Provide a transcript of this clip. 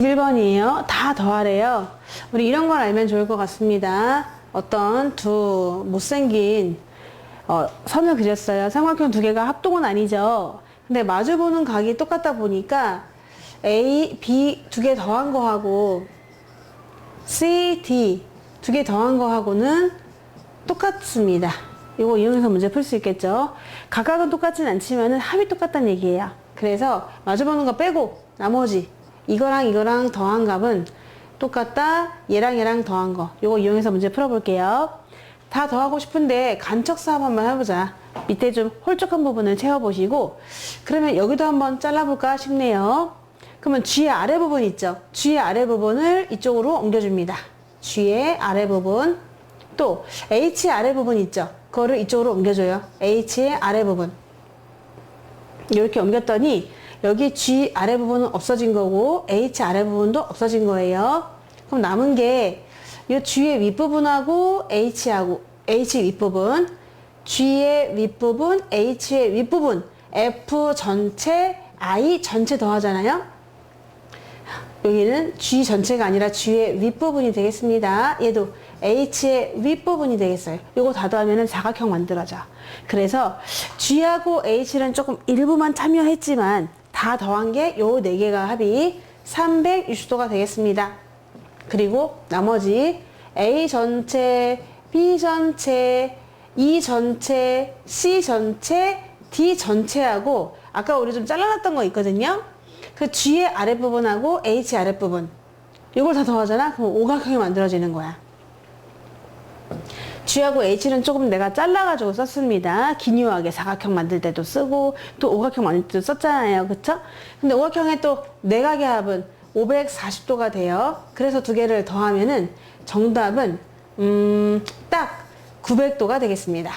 1번이에요. 다 더하래요. 우리 이런 걸 알면 좋을 것 같습니다. 어떤 두 못생긴 어, 선을 그렸어요. 삼각형 두 개가 합동은 아니죠. 근데 마주보는 각이 똑같다 보니까 A, B 두 개 더한 거하고 C, D 두 개 더한 거하고는 똑같습니다. 이거 이용해서 문제 풀 수 있겠죠. 각각은 똑같진 않지만 합이 똑같다는 얘기예요. 그래서 마주보는 거 빼고 나머지 이거랑 이거랑 더한 값은 똑같다. 얘랑 얘랑 더한 거. 이거 이용해서 문제 풀어볼게요. 다 더하고 싶은데 간척 사업 한번 해보자. 밑에 좀 홀쭉한 부분을 채워보시고 그러면 여기도 한번 잘라볼까 싶네요. 그러면 G의 아래 부분 있죠? G의 아래 부분을 이쪽으로 옮겨줍니다. G의 아래 부분 또 H의 아래 부분 있죠? 그거를 이쪽으로 옮겨줘요. H의 아래 부분 이렇게 옮겼더니 여기 G 아래 부분은 없어진 거고 H 아래 부분도 없어진 거예요. 그럼 남은 게 이 G의 윗부분하고 H하고 H 윗부분, G의 윗부분, H의 윗부분, F 전체, I 전체 더하잖아요. 여기는 G 전체가 아니라 G의 윗부분이 되겠습니다. 얘도 H의 윗부분이 되겠어요. 요거 다 더하면 사각형 만들어져. 그래서 G하고 H는 조금 일부만 참여했지만 다 더한 게 요 네 개가 합이 360도가 되겠습니다. 그리고 나머지 A 전체, B 전체, E 전체, C 전체, D 전체하고 아까 우리 좀 잘라놨던 거 있거든요. 그 G의 아랫부분하고 H 아랫부분 이걸 다 더하잖아? 그럼 오각형이 만들어지는 거야. G하고 H는 조금 내가 잘라가지고 썼습니다. 기뉴하게 사각형 만들 때도 쓰고 또 오각형 만들 때도 썼잖아요. 그쵸? 근데 오각형의 또 내각의 합은 540도가 돼요. 그래서 두 개를 더하면은 정답은 음, 딱 900도가 되겠습니다.